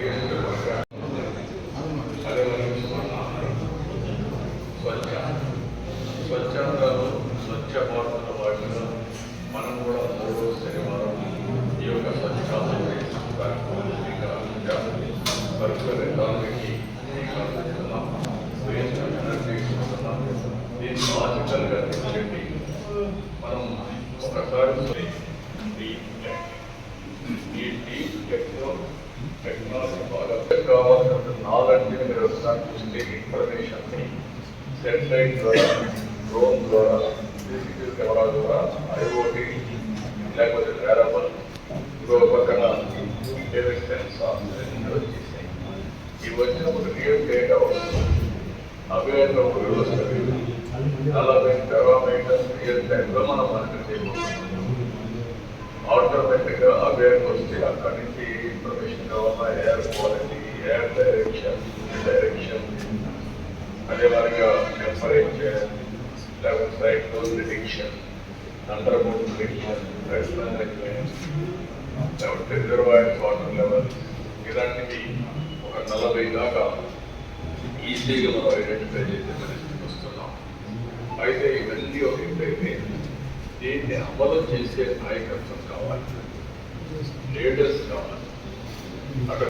Gracias. చంద్రాలు స్వచ్ఛ భారత్లో వాటిలో మనం కూడా మూడు శనివారం ఈ యొక్క స్వచ్ఛాలను పరిసర ఎకానమీకి అనుకుంటున్నాం తీసుకుంటున్నాం దీన్ని లాజికల్గా తెచ్చండి మనం ఒకసారి టెక్నాలజీ బాగా కావాల్సిన నాలెడ్జ్ని మీరు ఒకసారి చూస్తే ఇన్ఫర్మేషన్ని సెటిలైట్ ద్వారా డ్రోన్ ద్వారా సీసీటీవీ కెమెరా ద్వారా ఐఓటీ లేకపోతే వేరబుల్ ఇంకో పక్కన డేవిడ్ సెన్సార్ వచ్చేసాయి ఇవి వచ్చినప్పుడు రియల్ డేటా వస్తుంది అవేర్గా ఒక వ్యవస్థ లేదు నలభై పారామీటర్స్ రియల్ టైంలో మనం మానిటర్ చేయబోతున్నాం ఆటోమేటిక్ గా అవేర్ వస్తే అక్కడి నుంచి ఇన్ఫర్మేషన్ కావాలా air quality air direction direction అదే మాదిరిగా టెంపరేచర్ లేకపోతే cyclone prediction under board prediction flood management లేకపోతే రిజర్వాయర్స్ వాటర్ లెవెల్ ఇలాంటివి ఒక నలభై దాకా ఈజీగా మనం ఐడెంటిఫై చేసే పరిస్థితికి వస్తున్నాం. అయితే ఇవన్నీ ఒక ఎప్పుడైతే దీన్ని అమలు చేసే నాయకత్వం కావాలి. లీడర్స్ కావాలి. అక్కడ